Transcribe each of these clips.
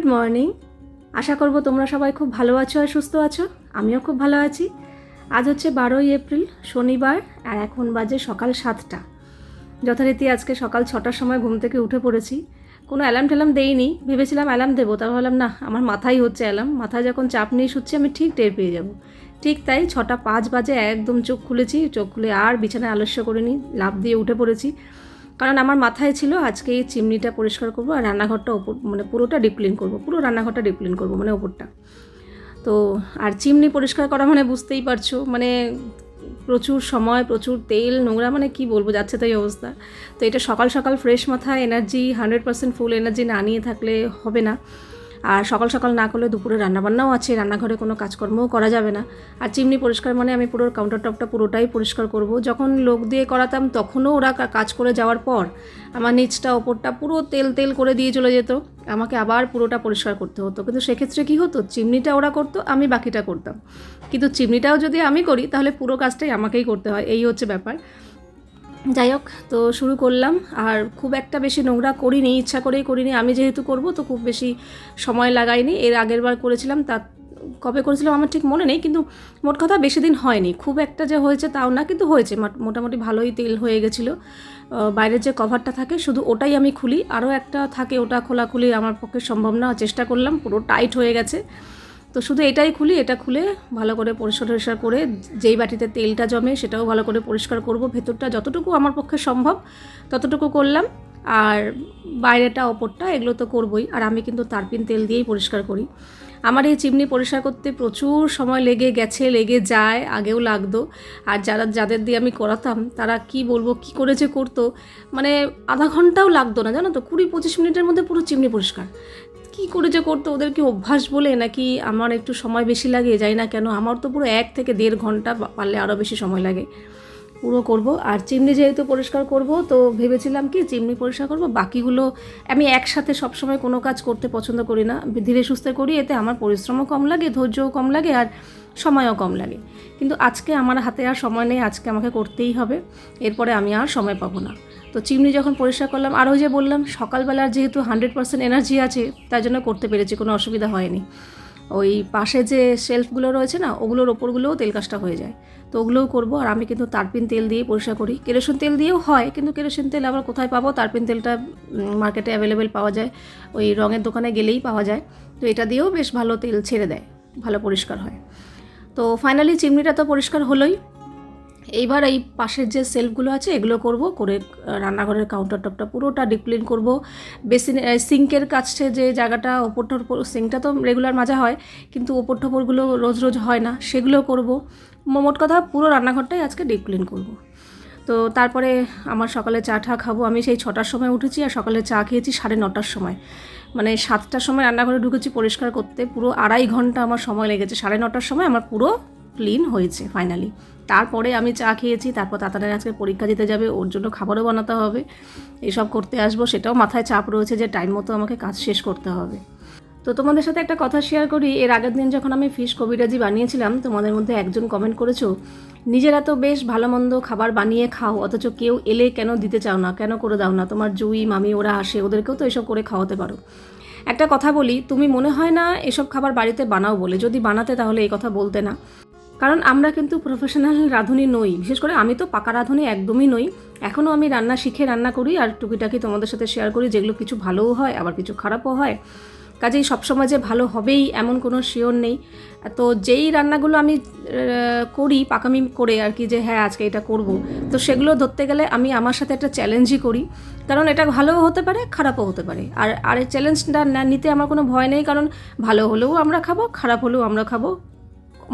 Good morning. আশা করব তোমরা সবাই খুব ভালো আছো আর সুস্থ আছো। আমিও খুব ভালো আছি। আজ হচ্ছে বারোই এপ্রিল, শনিবার, আর এখন বাজে সকাল সাতটা। যথারীতি আজকে সকাল ছটার সময় ঘুম থেকে উঠে পড়েছি। কোনো অ্যালার্ম ট্যালার্ম দেইনি। ভেবেছিলাম অ্যালার্ম দেবো তা ভাবলাম না আমার মাথায় হচ্ছে অ্যালার্ম। মাথায় যখন চাপ নিয়ে শুচ্ছি, আমি ঠিক টের পেয়ে যাব। ঠিক তাই ছটা পাঁচ বাজে একদম চোখ খুলেছি। চোখ খুলে আর বিছানায় আলস্য করিনি। লাভ দিয়ে উঠে পড়েছি। কারণ আমার মাথায় ছিল আজকে এই চিমনিটা পরিষ্কার করব আর রান্নাঘরটা ওপর মানে পুরোটা ডিপ্লিন করব, পুরো রান্নাঘরটা ডিপ্লিন করব মানে ওপরটা। তো আর চিমনি পরিষ্কার করা মানে বুঝতেই পারছ মানে প্রচুর সময়, প্রচুর তেল, নোংরা মানে কি বলব, যাচ্ছে তাই অবস্থা। তো এটা সকাল সকাল ফ্রেশ মাথায় energy hundred percent full energy না নিয়ে থাকলে হবে না। আর সকাল সকাল না করলে দুপুরে রান্নাবান্নাও আছে, রান্নাঘরে কোনো কাজকর্মও করা যাবে না। আর চিমনি পরিষ্কার মানে আমি পুরো কাউন্টার টপটা পুরোটাই পরিষ্কার করব। যখন লোক দিয়ে করাতাম, তখনও ওরা কাজ করে যাওয়ার পর আমার নিচটা, ওপরটা পুরো তেল তেল করে দিয়ে চলে যেত। আমাকে আবার পুরোটা পরিষ্কার করতে হতো। কিন্তু সেক্ষেত্রে কী হতো? চিমনিটা ওরা করতো, আমি বাকিটা করতাম। কিন্তু চিমনিটাও যদি আমি করি, তাহলে পুরো কাজটাই আমাকেই করতে হয়। এই হচ্ছে ব্যাপার। যাই হোক, তো শুরু করলাম। আর খুব একটা বেশি নোংরা করিনি, ইচ্ছা করেই করিনি। আমি যেহেতু করব, তো খুব বেশি সময় লাগাইনি। এর আগের বার করেছিলাম, তা কবে করেছিলাম আমার ঠিক মনে নেই, কিন্তু মোট কথা বেশি দিন হয়নি। খুব একটা যে হয়েছে তাও না, কিন্তু হয়েছে। মোটামুটি ভালোই তেল হয়ে গেছিল। বাইরের যে কভারটা থাকে, শুধু ওটাই আমি খুলি। আরও একটা থাকে, ওটা খোলাখুলি আমার পক্ষে সম্ভব না, চেষ্টা করলাম। পুরো টাইট হয়ে গেছে। তো শুধু এটাই খুলি, এটা খুলে ভালো করে পরিষ্কার টরিষ্কার করে যেই বাটিতে তেলটা জমে সেটাও ভালো করে পরিষ্কার করব। ভেতরটা যতটুকু আমার পক্ষে সম্ভব ততটুকু করলাম। আর বাইরেটা, ওপরটা এগুলো তো করবই। আর আমি কিন্তু তারপিন তেল দিয়েই পরিষ্কার করি। আমার এই চিমনি পরিষ্কার করতে প্রচুর সময় লেগে গেছে, লেগে যায়, আগেও লাগতো। আর যারা, যাদের দিয়ে আমি করাতাম, তারা কি বলব, কি করে যে করতো মানে আধা ঘন্টাও লাগতো না, জানো তো? কুড়ি পঁচিশ মিনিটের মধ্যে পুরো চিমনি পরিষ্কার। কি করে যে করতো? ওদের কি অভ্যাস বলে নাকি আমার একটু সময় বেশি লাগে? যাই না কেন, আমার তো পুরো এক থেকে দেড় ঘণ্টা পারলে আরও বেশি সময় লাগে। পুরো করব। আর চিমনি যেহেতু পরিষ্কার করব, তো ভেবেছিলাম কি চিমনি পরিষ্কার করব। বাকিগুলো আমি একসাথে সবসময় কোনো কাজ করতে পছন্দ করি না। ধীরে সুস্থে করি, এতে আমার পরিশ্রমও কম লাগে, ধৈর্যও কম লাগে আর সময়ও কম লাগে। কিন্তু আজকে আমার হাতে আর সময় নেই, আজকে আমাকে করতেই হবে। এরপরে আমি আর সময় পাবো না। তো চিমনি যখন পরিষ্কার করলাম, আর ওই যে বললাম, সকালবেলার যেহেতু হান্ড্রেড পার্সেন্ট এনার্জি আছে তাই জন্য করতে পেরেছি, কোনো অসুবিধা হয়নি। ওই পাশে যে শেলফগুলো রয়েছে না, ওগুলোর ওপরগুলোও তেল কাজটা হয়ে যায়। তো ওগুলোও করব, আর আমি কিন্তু তারপিন তেল দিয়ে পরিষ্কার করি। কেরোসিন তেল দিয়েও হয়, কিন্তু কেরোসিন তেল আবার কোথায় পাবো? তারপিন তেলটা মার্কেটে অ্যাভেলেবেল পাওয়া যায়। ওই রঙের দোকানে গেলেই পাওয়া যায়। তো এটা দিয়েও বেশ ভালো তেল ছেড়ে দেয়, ভালো পরিষ্কার হয়। তো ফাইনালি চিমনিটা তো পরিষ্কার হলোই। এইবার এই পাশের যে সেলফগুলো আছে, এগুলো করব, করে রান্নাঘরের কাউন্টার টপটা পুরোটা ডিপ ক্লিন করব। বেসিন সিঙ্কের কাছে যে জায়গাটা, ওপর টোপর সিঙ্কটা তো রেগুলার মাজা হয়, কিন্তু ওপর টোপরগুলো রোজ রোজ হয় না, সেগুলো করব। মোট কথা পুরো রান্নাঘরটাই আজকে ডিপ ক্লিন করব। তো তারপরে আমার সকালে চা টা খাব। আমি সেই ছটার সময় উঠেছি আর সকালে চা খেয়েছি সাড়ে নটার সময়। মানে সাতটার সময় রান্নাঘরে ঢুকেছি পরিষ্কার করতে। পুরো আড়াই ঘণ্টা আমার সময় লেগেছে। সাড়ে নটার সময় আমার পুরো ক্লিন হয়েছে ফাইনালি তারপরে আমি চা খেয়েছি, তারপর তাতানের আজকে পরীক্ষা দিতে যাবে, ওর জন্য খাবারও বানাতে হবে। এসব করতে আসব, সেটাও মাথায় চাপ রয়েছে যে টাইম মতো আমাকে কাজ শেষ করতে হবে। তো তোমাদের সাথে একটা কথা শেয়ার করি, এর আগের দিন যখন আমি ফিশ কবিরাজি বানিয়েছিলাম, তোমাদের মধ্যে একজন কমেন্ট করেছ, নিজেরা তো বেশ ভালো মন্দ খাবার বানিয়ে খাও, অথচ কেউ এলে কেন দিতে চাও না, কেন করে দাও না? তোমার জুই, মামি, ওরা আসে, ওদেরকেও তো এসব করে খাওয়াতে পারো। একটা কথা বলি, তুমি মনে হয় না এসব খাবার বাড়িতে বানাও বলে, যদি বানাতে তাহলে এই কথা বলতে না। কারণ আমরা কিন্তু প্রফেশনাল রাঁধুনি নই। বিশেষ করে আমি তো পাকা রাঁধুনি একদমই নই। এখনও আমি রান্না শিখে রান্না করি আর টুকিটাকি তোমাদের সাথে শেয়ার করি, যেগুলো কিছু ভালোও হয়, আবার কিছু খারাপও হয়। কাজেই সবসময় যে ভালো হবেই এমন কোনো শিওর নেই। তো যেই রান্নাগুলো আমি করি পাকামি করে আর কি যে হ্যাঁ আজকে এটা করব। তো সেগুলো ধরতে গেলে আমি আমার সাথে একটা চ্যালেঞ্জই করি। কারণ এটা ভালোও হতে পারে, খারাপও হতে পারে। আর আর চ্যালেঞ্জটা নিতে আমার কোনো ভয় নেই, কারণ ভালো হলেও আমরা খাব, খারাপ হলেও আমরা খাব।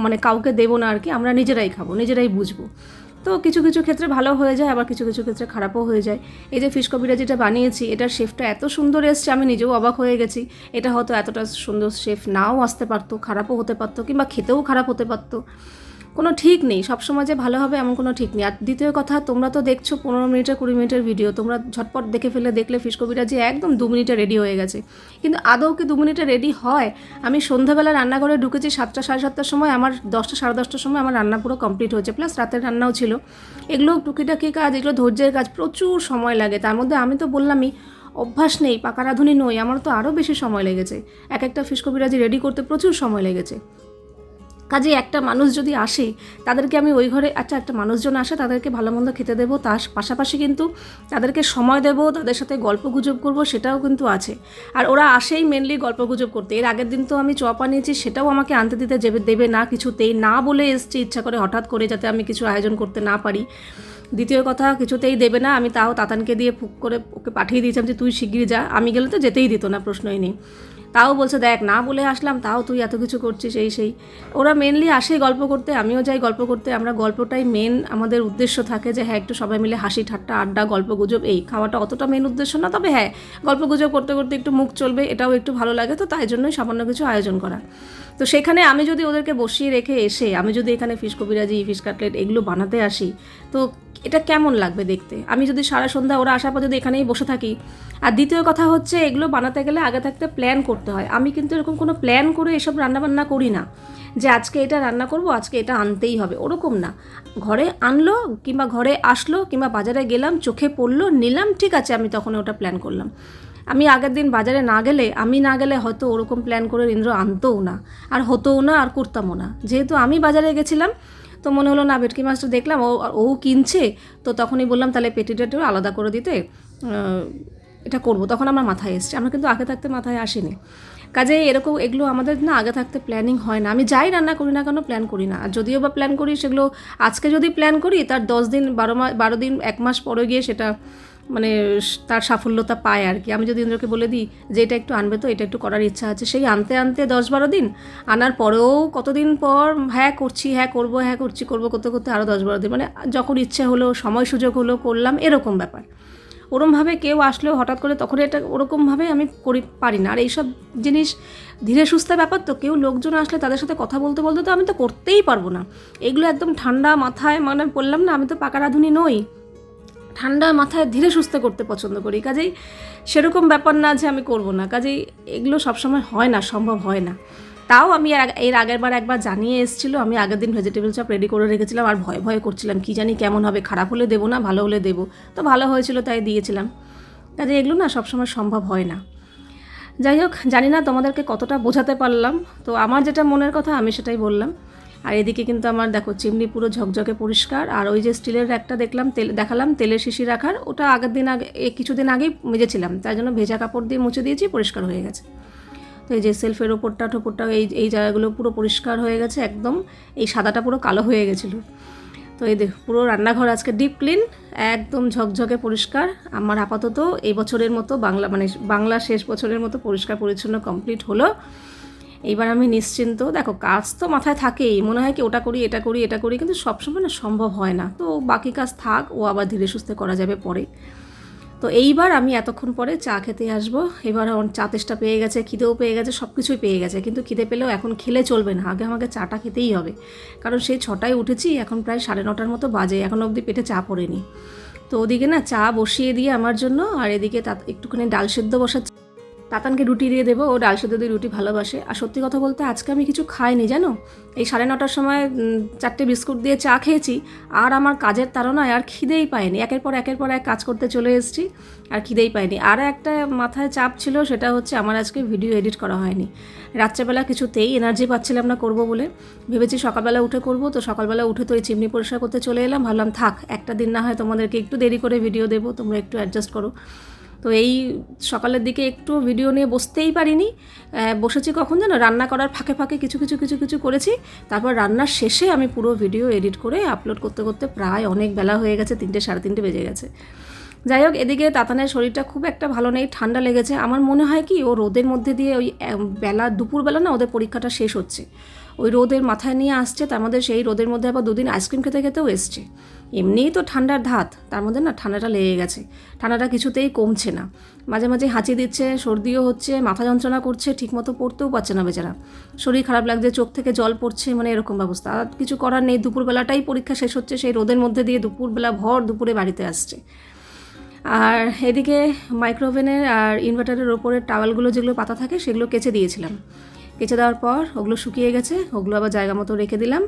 মানে কাউকে দেবো না আর কি, আমরা নিজেরাই খাব, নিজেরাই বুঝব। তো কিছু কিছু ক্ষেত্রে ভালো হয়ে যায়, আবার কিছু কিছু ক্ষেত্রে খারাপও হয়ে যায়। এই যে ফিশ কপিটা যেটা বানিয়েছি, এটার শেফটা এত সুন্দর এসছে, আমি নিজেও অবাক হয়ে গেছি। এটা হয়তো এতটা সুন্দর শেফ নাও আসতে পারতো, খারাপও হতে পারতো, কিংবা খেতেও খারাপ হতে পারতো। কোনো ঠিক নেই সবসময় যে ভালো হবে এমন কোনো ঠিক নেই। আর দ্বিতীয় কথা, তোমরা তো দেখছ পনেরো মিনিটের, কুড়ি মিনিটের ভিডিও তোমরা ঝটপট দেখে ফেলে, দেখলে ফিশ কবিরা যে একদম দু মিনিটে রেডি হয়ে গেছে। কিন্তু আদৌ কি দু মিনিটে রেডি হয়? আমি সন্ধ্যাবেলা রান্নাঘরে ঢুকেছি সাতটা, সাড়ে সাতটার সময়, আমার দশটা, সাড়ে দশটার সময় আমার রান্না পুরো কমপ্লিট হয়েছে প্লাস রাতের রান্নাও ছিল। এগুলো টুকিটাকি কাজ, এগুলো ধৈর্যের কাজ, প্রচুর সময় লাগে। তার মধ্যে আমি তো বললামই, অভ্যাস নেই, পাকা রাঁধুনি নই আমার তো আরও বেশি সময় লেগেছে। এক একটা ফিশ কবিরাজি রেডি করতে প্রচুর সময় লেগেছে। কাজে একটা মানুষ যদি আসে, তাদেরকে আমি ওই ঘরে আচ্ছা একটা মানুষজন আসে, তাদেরকে ভালো মন্দ খেতে দেবো, তার পাশাপাশি কিন্তু তাদেরকে সময় দেবো, তাদের সাথে গল্প গুজব করব, সেটাও কিন্তু আছে। আর ওরা আসেই মেনলি গল্প গুজব করতে। এর আগের দিন তো আমি চপ আনিয়েছি, সেটাও আমাকে আনতে দিতে দেবে না কিছুতেই। না বলে এসছি, ইচ্ছা করে হঠাৎ করে যাতে আমি কিছু আয়োজন করতে না পারি। দ্বিতীয় কথা, কিছুতেই দেবে না। আমি তাও তাতানকে দিয়ে ফুক করে ওকে পাঠিয়ে দিয়েছিলাম যে, তুই শিগগিরি যা। আমি গেলে তো যেতেই দিত না, প্রশ্নই নেই। তাও বলছে, দেখ, না বলে আসলাম, তাও তুই এত কিছু করছিস, এই সেই। ওরা মেনলি আসে গল্প করতে, আমিও যাই গল্প করতে। আমরা গল্পটাই মেন আমাদের উদ্দেশ্য থাকে যে হ্যাঁ একটু সবাই মিলে হাসি, ঠাট্টা, আড্ডা, গল্প গুজব, এই। খাওয়াটা অতটা মেন উদ্দেশ্য না, তবে হ্যাঁ গল্প গুজব করতে করতে একটু মুখ চলবে, এটাও একটু ভালো লাগে, তো তাই জন্যই সামান্য কিছু আয়োজন করা। তো সেখানে আমি যদি ওদেরকে বসিয়ে রেখে এসে, আমি যদি এখানে ফিশ কবিরাজি ফিশ কাটলেট এগুলো বানাতে আসি, তো এটা কেমন লাগবে দেখতে? আমি যদি সারা সন্ধ্যা ওরা আসার পর যদি এখানেই বসে থাকি। আর দ্বিতীয় কথা হচ্ছে, এগুলো বানাতে গেলে আগে থাকতে প্ল্যান করতে হয়। আমি কিন্তু এরকম কোনো প্ল্যান করে এসব রান্নাবান্না করি না যে আজকে এটা রান্না করব, আজকে এটা আনতেই হবে। ওরকম না। ঘরে আনলো কিংবা ঘরে আসলো কিংবা বাজারে গেলাম, চোখে পড়ল, নিলাম, ঠিক আছে, আমি তখন ওটা প্ল্যান করলাম। আমি আগের দিন বাজারে না গেলে, আমি না গেলে হয়তো ওরকম প্ল্যান করে ইন্দ্র আনতোও না। আর হতোও না, আর করতামও না। যেহেতু আমি বাজারে গেছিলাম, তো মনে হলো, না, ভেটকি মাছটা দেখলাম, ও ও কিনছে। তো তখনই বললাম, তাহলে পেটিটাটিও আলাদা করে দিতে এটা করব। তখন আমার মাথায় এসছে। আমরা কিন্তু আগে থাকতে মাথায় আসেনি। কাজে এরকম এগুলো আমাদের না, আগে থাকতে প্ল্যানিং হয় না। আমি যাই রান্না করি না কেন প্ল্যান করি না। আর যদিও বা প্ল্যান করি, সেগুলো আজকে যদি প্ল্যান করি, তার দশ দিন, বারো মাস বারো দিন, এক মাস পরে গিয়ে সেটা মানে তার সাফল্যতা পায় আর কি। আমি যদি ইন্দ্রকে বলে দিই যে এটা একটু আনবে তো, এটা একটু করার ইচ্ছা আছে। সেই আনতে আনতে দশ বারো দিন আনার পরেও কতদিন পর হ্যাঁ করছি হ্যাঁ করব হ্যাঁ করছি, করব করতে করতে আরও দশ বারো দিন। মানে যখন ইচ্ছে হলো, সময় সুযোগ হলো, করলাম, এরকম ব্যাপার। ওরমভাবে কেউ আসলেও হঠাৎ করে তখন এটা ওরকমভাবে আমি করি, পারি না। আর এইসব জিনিস ধীরে সুস্থে ব্যাপার তো, কেউ লোকজন আসলে তাদের সাথে কথা বলতে বলতে তো আমি তো করতেই পারব না। এগুলো একদম ঠান্ডা মাথায় মানে বললাম না, আমি তো পাকা রাঁধুনি নই। ঠান্ডা মাথায় ধীরে সুস্থে করতে পছন্দ করি। কাজেই সেরকম ব্যাপার না যে আমি করব না। কাজেই এগুলো সবসময় হয় না, সম্ভব হয় না। তাও আমি এর আগে- এর আগের বার একবার জানিয়ে এসেছিল, আমি আগের দিন ভেজিটেবল চপ রেডি করে রেখেছিলাম আর ভয় ভয় করছিলাম, কি জানি কেমন হবে, খারাপ হলে দেবো না, ভালো হলে দেবো। তো ভালো হয়েছিল তাই দিয়েছিলাম। কাজে এগুলো না সবসময় সম্ভব হয় না। যাই হোক, জানি না তোমাদেরকে কতটা বোঝাতে পারলাম। তো আমার যেটা মনের কথা আমি সেটাই বললাম। আর এদিকে কিন্তু আমার দেখো চিমনি পুরো ঝকঝকে পরিষ্কার। আর ওই যে স্টিলের একটা দেখলাম, তেল দেখালাম, তেলের শিশি রাখার। ওটা আগের দিন আগে কিছুদিন আগেই মেজেছিলাম। তাই জন্য ভেজা কাপড় দিয়ে মুছে দিয়েছি, পরিষ্কার হয়ে গেছে। তো এই যে সেলফের ওপরটা ঠোপরটা, এই এই জায়গাগুলো পুরো পরিষ্কার হয়ে গেছে একদম। এই সাদাটা পুরো কালো হয়ে গেছিল। তো এই দেখ, পুরো রান্নাঘর আজকে ডিপ ক্লিন একদম ঝকঝকে পরিষ্কার। আমার আপাতত এই বছরের মতো বাংলা মানে বাংলা শেষ বছরের মতো পরিষ্কার পরিচ্ছন্ন কমপ্লিট হলো। এইবার আমি নিশ্চিন্ত। দেখো, কাজ তো মাথায় থাকেই। মনে হয় কি, ওটা করি, এটা করি এটা করি, কিন্তু সবসময় না সম্ভব হয় না। তো বাকি কাজ থাক, ও আবার ধীরে সুস্থে করা যাবে পরে। তো এইবার আমি এতক্ষণ পরে চা খেতে আসব। এবার চা তেষ্টা পেয়ে গেছে, খিদেও পেয়ে গেছে সব কিছুই পেয়ে গেছে। কিন্তু খিদে পেলেও এখন খেলে চলবে না। আগে আমাকে চাটা খেতেই হবে। কারণ সেই ছটায় উঠেছি, এখন প্রায় সাড়ে নটার মতো বাজে। এখন অবধি পেটে চা পড়েনি। তো ওদিকে না চা বসিয়ে দিয়ে আমার জন্য, আর এদিকে তা একটুখানি ডাল সেদ্ধ বসাচ্ছি। তাতানকে রুটি দিয়ে দেবো, ও ডাল সেদ্ধ দিয়ে রুটি ভালোবাসে। আর সত্যি কথা বলতে আজকে আমি কিছু খাইনি, জানো? এই সাড়ে নটার সময় চারটে বিস্কুট দিয়ে চা খেয়েছি, আর আমার কাজের তাড়নায় আর খিদেই পায়নি। একের পর একের পর এক কাজ করতে চলে এসেছি, আর খিদেই পাইনি আর একটা মাথায় চাপ ছিল, সেটা হচ্ছে আমার আজকে ভিডিও এডিট করা হয়নি। রাত্রেবেলা কিছুতেই এনার্জি পাচ্ছিলাম না করব বলে। ভেবেছি সকালবেলা উঠে করব, তো সকালবেলা উঠে তো এই চিমনি পরিষ্কার করতে চলে এলাম। ভাবলাম, থাক, একটা দিন না হয় তোমাদেরকে একটু দেরি করে ভিডিও দেবো, তোমরা একটু অ্যাডজাস্ট করো। তো এই সকালের দিকে একটু ভিডিও নিয়ে বসতেই পারিনি। বসেছি কখন যেন? রান্না করার ফাঁকে ফাঁকে কিছু কিছু কিছু কিছু করেছি। তারপর রান্নার শেষে আমি পুরো ভিডিও এডিট করে আপলোড করতে করতে প্রায় অনেক বেলা হয়ে গেছে, তিনটে, সাড়ে তিনটে বেজে গেছে। যাই হোক, এদিকে তাতানের শরীরটা খুব একটা ভালো নেই, ঠান্ডা লেগেছে। আমার মনে হয় কি, ও রোদের মধ্যে দিয়ে ওই বেলা, দুপুরবেলা না ওদের পরীক্ষাটা শেষ হচ্ছে। ওই রোদের মাথায় নিয়ে আসছে, তার মধ্যে সেই রোদের মধ্যে আবার দুদিন আইসক্রিম খেতে, খেতেও এসছে। এমনিই তো ঠান্ডার ধাত, তার মধ্যে না ঠান্ডাটা লেগে গেছে। ঠান্ডাটা কিছুতেই কমছে না। মাঝে মাঝে হাঁচি দিচ্ছে, সর্দিও হচ্ছে, মাথা যন্ত্রণা করছে, ঠিকমতো পড়তেও পারছে না বেচারা। শরীর খারাপ লাগছে, চোখ থেকে জল পড়ছে মানে এরকম ব্যবস্থা আর কিছু করার নেই, দুপুরবেলাটাই পরীক্ষা শেষ হচ্ছে, সেই রোদের মধ্যে দিয়ে দুপুরবেলা ভর দুপুরে বাড়িতে আসছে। আর এদিকে মাইক্রোওভেনের আর ইনভার্টারের ওপরের টাওয়ালগুলো যেগুলো পাতা থাকে, সেগুলো কেচে দিয়েছিলাম। কেচে দেওয়ার পর ওগুলো শুকিয়ে গেছে, ওগুলো আবার জায়গা মতো রেখে দিলাম।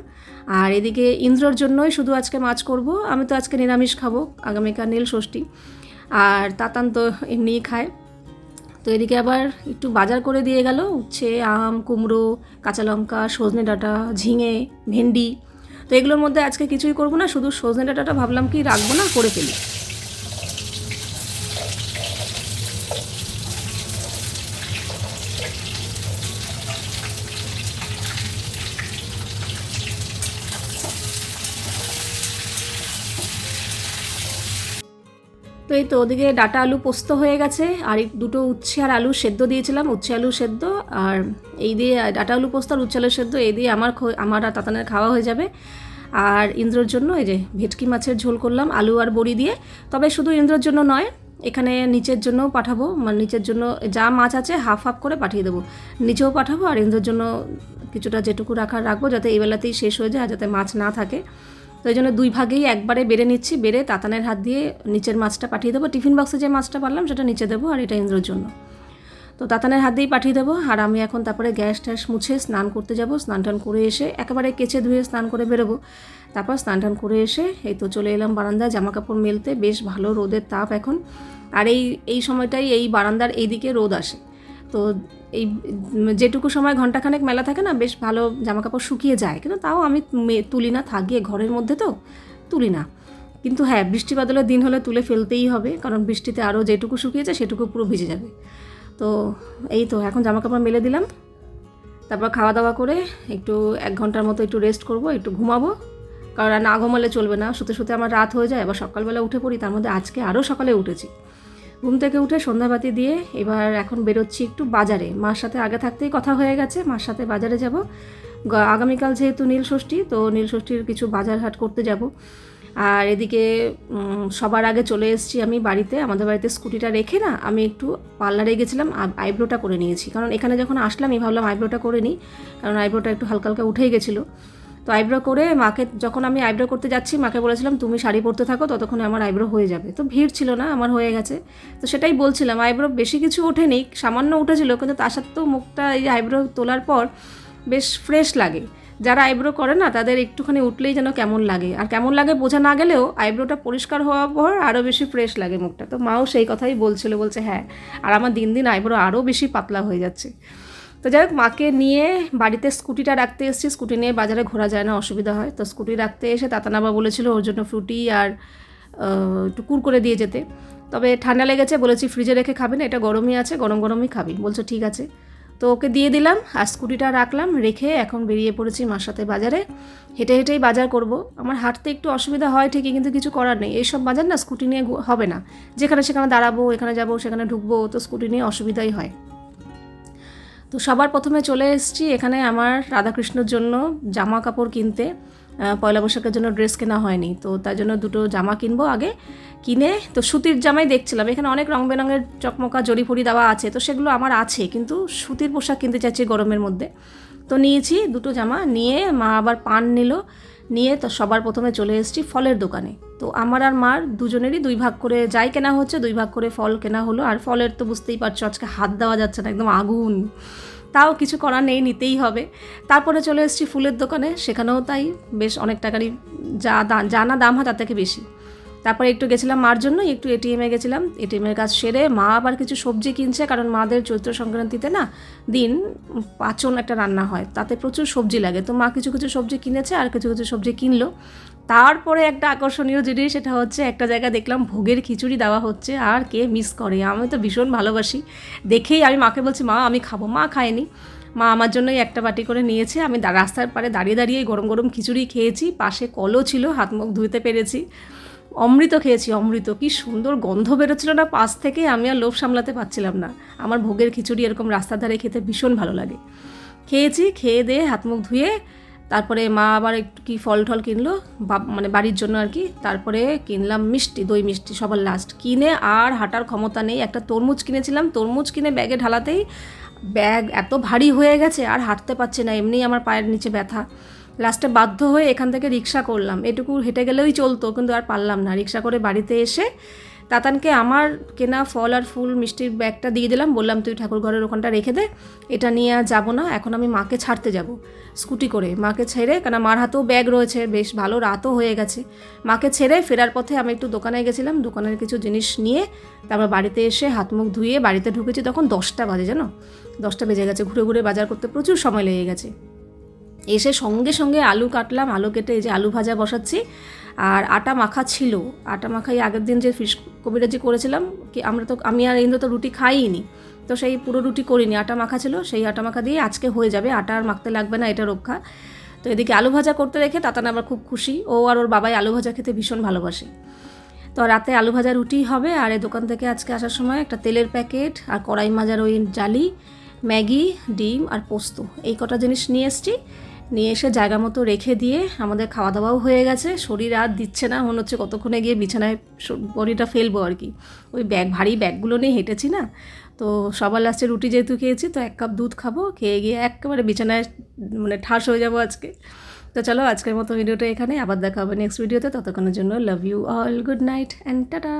আর এদিকে ইন্দ্রর জন্যই শুধু আজকে মাছ করব, আমি তো আজকে নিরামিষ খাব, আগামীকাল নীল ষষ্ঠী। আর তাতান তো এমনিই খায়। তো এদিকে আবার একটু বাজার করে দিয়ে গেল, উচ্ছে, আম, কুমড়ো, কাঁচা লঙ্কা, সজনে ডাঁটা, ঝিঙে, ভেন্ডি। তো এগুলোর মধ্যে আজকে কিছুই করব না, শুধু সজনে ডাঁটাটা ভাবলাম কি রাখব না, করে ফেলি। তো এই তো ওদিকে ডাটা আলু পোস্ত হয়ে গেছে, আর দুটো উচ্ছে আর আলু সেদ্ধ দিয়েছিলাম, উচ্ছে আলু সেদ্ধ, আর এই দিয়ে ডাটা আলু পোস্ত আর উচ্ছে আলু সেদ্ধ, এই দিয়ে আমার আমার আর তাতানের খাওয়া হয়ে যাবে। আর ইন্দ্রর জন্য এই যে ভেটকি মাছের ঝোল করলাম, আলু আর বড়ি দিয়ে। তবে শুধু ইন্দ্রর জন্য নয়, এখানে নিচের জন্যও পাঠাবো মানে নিচের জন্য যা মাছ আছে হাফ হাফ করে পাঠিয়ে দেবো। নিচেও পাঠাবো, আর ইন্দ্রর জন্য কিছুটা যেটুকু রাখার রাখব, যাতে এই বেলাতেই শেষ হয়ে যায় যাতে মাছ না থাকে। তো এই জন্য দুই ভাগেই একবারে বেড়ে নিচ্ছি, বেড়ে তাতানের হাত দিয়ে নিচের মাছটা পাঠিয়ে দেবো। টিফিন বক্সে যে মাছটা পারলাম সেটা নিচে দেবো আর এটা ইন্দ্রর জন্য। তো তাতানের হাত দিয়েই পাঠিয়ে দেবো আর আমি এখন তারপরে গ্যাস ট্যাস মুছে স্নান করতে যাব। স্নান টান করে এসে একেবারে কেচে ধুয়ে স্নান করে বেরোবো। তারপর স্নান টান করে এসে এই তো চলে এলাম বারান্দায় জামা কাপড় মেলতে। বেশ ভালো রোদের তাপ এখন। আর এই এই সময়টাই এই বারান্দার এইদিকে রোদ আসে। তো এই যেটুকু সময় ঘন্টাখানেক মেলা থাকে না, বেশ ভালো জামা কাপড় শুকিয়ে যায়, কিন্তু তাও আমি তুলি না থাকিয়ে ঘরের মধ্যে তো, তুলি না। কিন্তু হ্যাঁ বৃষ্টি বাদলের দিন হলে তুলে ফেলতেই হবে, কারণ বৃষ্টিতে আরও যেটুকু শুকিয়েছে সেটুকু পুরো ভিজে যাবে। তো এই তো, এখন জামা কাপড় মেলে দিলাম, তারপর খাওয়া দাওয়া করে একটু এক ঘণ্টার মতো একটু রেস্ট করব, একটু ঘুমাবো, কারণ না ঘুমালে চলবে না, শুতে শুতে আমার রাত হয়ে যায়, আবার সকালবেলা উঠে পড়ি, তার মধ্যে আজকে আরও সকালে উঠেছি। ঘুম থেকে উঠে সন্ধ্যাবাতি দিয়ে এবার এখন বেরোচ্ছি একটু বাজারে। মার সাথে আগে থাকতেই কথা হয়ে গেছে, মার সাথে বাজারে যাব। আগামীকাল যেহেতু নীল ষষ্ঠী, তো নীল ষষ্ঠীর কিছু বাজার হাট করতে যাব। আর এদিকে সবার আগে চলে এসেছি আমি বাড়িতে। আমাদের বাড়িতে স্কুটিটা রেখে না আমি একটু পার্লারে গেছিলাম আইব্রোটা করে নিয়েছি। কারণ এখানে যখন আসলাম আমি ভাবলাম আইব্রোটা করে নিই। কারণ আইব্রোটা একটু হালকা হালকা উঠেই গেছিল। তো আইব্রো করে মাকে, যখন আমি আইব্রো করতে যাচ্ছি, মাকে বলেছিলাম, তুমি শাড়ি পরতে থাকো, ততক্ষণে আমার আইব্রো হয়ে যাবে। তো ভিড় ছিল না, আমার হয়ে গেছে। তো সেটাই বলছিলাম, আইব্রো বেশি কিছু ওঠেনি, সামান্য উঠেছিল, কিন্তু তার সত্ত্বেও মুখটা এই আইব্রো তোলার পর বেশ ফ্রেশ লাগে। যারা আইব্রো করে না, তাদের একটুখানি উঠলেই যেন কেমন লাগে। আর কেমন লাগে বোঝা না গেলেও আইব্রোটা পরিষ্কার হওয়ার পর আরও বেশি ফ্রেশ লাগে মুখটা। তো মাও সেই কথাই বলছিল, বলছে হ্যাঁ আর আমার দিন দিন আইব্রো আরও বেশি পাতলা হয়ে যাচ্ছে। তো যাই হোক, মাকে নিয়ে বাড়িতে স্কুটিটা রাখতে এসেছি। স্কুটি নিয়ে বাজারে ঘোরা যায় না, অসুবিধা হয়। তো স্কুটি রাখতে এসে তাতানাবা বলেছিল ওর জন্য ফ্রুটি আর একটু কুর করে দিয়ে যেতে। তবে ঠান্ডা লেগেছে, বলেছি ফ্রিজে রেখে খাবি না, এটা গরমই আছে, গরম গরমই খাবি। বলছো, ঠিক আছে। তো ওকে দিয়ে দিলাম আর স্কুটিটা রাখলাম, রেখে এখন বেরিয়ে পড়েছি মার সাথে বাজারে। হেঁটে হেঁটেই বাজার করব। আমার হাঁটতে একটু অসুবিধা হয় ঠিকই, কিন্তু কিছু করার নেই। এইসব বাজার না, স্কুটি নিয়ে হবে না। যেখানে সেখানে দাঁড়াবো, এখানে যাব, সেখানে ঢুকবো, তো স্কুটি নিয়ে অসুবিধাই হয়। তো সবার প্রথমে চলে এসেছি এখানে আমার রাধাকৃষ্ণর জন্য জামা কাপড় কিনতে। পয়লা বৈশাখের জন্য ড্রেস কেনা হয়নি, তো তার জন্য দুটো জামা কিনবো আগে। কিনে, তো সুতির জামাই দেখছিলাম, এখানে অনেক রং বেরঙের চকমকা জড়িফড়ি দেওয়া আছে, তো সেগুলো আমার আছে, কিন্তু সুতির পোশাক কিনতে চাইছি গরমের মধ্যে। তো নিয়েছি দুটো জামা, নিয়ে মা আবার পান নিল নিয়ে তো সবার প্রথমে চলে এসেছি ফলের দোকানে। তো আমার আর মার দুজনেরই দুই ভাগ করে যাই কেনা হচ্ছে, দুই ভাগ করে ফল কেনা হলো। আর ফলের তো বুঝতেই পারছ, আজকে হাত দেওয়া যাচ্ছে না, একদম আগুন। তাও কিছু করার নেই, নিতেই হবে। তারপরে চলে এসেছি ফুলের দোকানে, সেখানেও তাই বেশ অনেক টাকারই যা যা না দাম হয় তার থেকে বেশি। তারপরে একটু গেছিলাম মার জন্য, একটু এটিএমে গেছিলাম। এটিএমের কাজ সেরে মা আবার কিছু সবজি কিনছে, কারণ মাদের চৈত্র সংক্রান্তিতে না দিন পাচন একটা রান্না হয়, তাতে প্রচুর সবজি লাগে। তো মা কিছু কিছু সবজি কিনেছে আর কিছু কিছু সবজি কিনলো। তারপরে একটা আকর্ষণীয় জিনিস, সেটা হচ্ছে একটা জায়গায় দেখলাম ভোগের খিচুড়ি দেওয়া হচ্ছে, আর কে মিস করে? আমি তো ভীষণ ভালোবাসি। দেখেই আমি মাকে বলছি, মা, আমি খাব। মা খায়নি। মা আমার জন্যই একটা বাটি করে নিয়েছে। আমি রাস্তার পারে দাঁড়িয়ে দাঁড়িয়ে গরম গরম খিচুড়ি খেয়েছি, পাশে কলও ছিল, হাত মুখ ধুতে পেরেছি। অমৃত খেয়েছি, অমৃত। কি সুন্দর গন্ধ বেরোচ্ছিল না, পাশ থেকে আমি আর লোভ সামলাতে পারছিলাম না। আমার ভোগের খিচুড়ি এরকম রাস্তার ধারে খেতে ভীষণ ভালো লাগে। খেয়েছি, খেয়ে দিয়ে হাত মুখ ধুয়ে, তারপরে মা আবার একটু কি ফল টল কিনলো মানে বাড়ির জন্য আর কি, তারপরে কিনলাম মিষ্টি, দই মিষ্টি, সবার লাস্ট কিনে আর হাঁটার ক্ষমতা নেই, একটা তরমুজ কিনেছিলাম, তরমুজ কিনে ব্যাগে ঢালাতেই ব্যাগ এত ভারী হয়ে গেছে, আর হাঁটতে পারছে না এমনি আমার পায়ের নিচে ব্যথা। লাস্টে বাধ্য হয়ে এখান থেকে রিক্সা করলাম। এটুকু হেঁটে গেলেই চলতো, কিন্তু আর পারলাম না। রিক্সা করে বাড়িতে এসে তাতানকে আমার কেনা ফল আর ফুল, মিষ্টির ব্যাগটা দিয়ে দিলাম। বললাম, তুই ঠাকুর ঘরের ওখানটা রেখে দে, এটা নিয়ে আর যাব না। এখন আমি মাকে ছাড়তে যাব, স্কুটি করে। মাকে ছেড়ে, কেন মার হাতেও ব্যাগ রয়েছে, বেশ ভালো রাতও হয়ে গেছে। মাকে ছেড়ে ফেরার পথে আমি একটু দোকানে গেছিলাম। দোকানের কিছু জিনিস নিয়ে তারপর বাড়িতে এসে হাত মুখ ধুয়ে বাড়িতে ঢুকেছি। তখন দশটা বাজে, জানো? দশটা বেজে গেছে। ঘুরে ঘুরে বাজার করতে প্রচুর সময় লেগে গেছে। এসে সঙ্গে সঙ্গে আলু কাটলাম, আলু কেটে এই যে আলু ভাজা বসাচ্ছি। আর আটা মাখা ছিল। আটা মাখাই আগের দিন যে ফিশ কবিরাজি করেছিলাম, কি আমরা তো, আমি আর ইন্দ্র তো রুটি খাইনি তো সেই পুরো রুটি করিনি, আটা মাখা ছিল, সেই আটা মাখা দিয়ে আজকে হয়ে যাবে। আটা আর মাখতে লাগবে না, এটা রক্ষা। তো এদিকে আলু ভাজা করতে রেখে তাতান আবার খুব খুশি। ও আর ওর বাবাই আলু ভাজা খেতে ভীষণ ভালোবাসে। তো রাতে আলু ভাজা রুটি হবে, আর এই দোকান থেকে আজকে আসার সময় একটা তেলের প্যাকেট, আর কড়াই মাজার ওই জালি, ম্যাগি, ডিম আর পোস্ত। এই কটা জিনিস নিয়ে এসেছি। নিয়ে এসে জায়গা মতো রেখে দিয়ে আমাদের খাওয়া দাওয়াও হয়ে গেছে। শরীর আর দিচ্ছে না, মনে হচ্ছে কতক্ষণে গিয়ে বিছানায় বডিটা ফেলব আর কি। ওই ব্যাগ, ভারী ব্যাগগুলো নিয়ে হেঁটেছি না? তো সবার লাস্টে রুটি যেহেতু খেয়েছি, তো এক কাপ দুধ খাব, খেয়ে গিয়ে একেবারে বিছানায় মানে ঠাস হয়ে যাব আজকে। তো চলো, আজকের মতো ভিডিওটা এখানে আবার দেখা হবে নেক্সট ভিডিওতে ততক্ষণের জন্য love you all good night and tata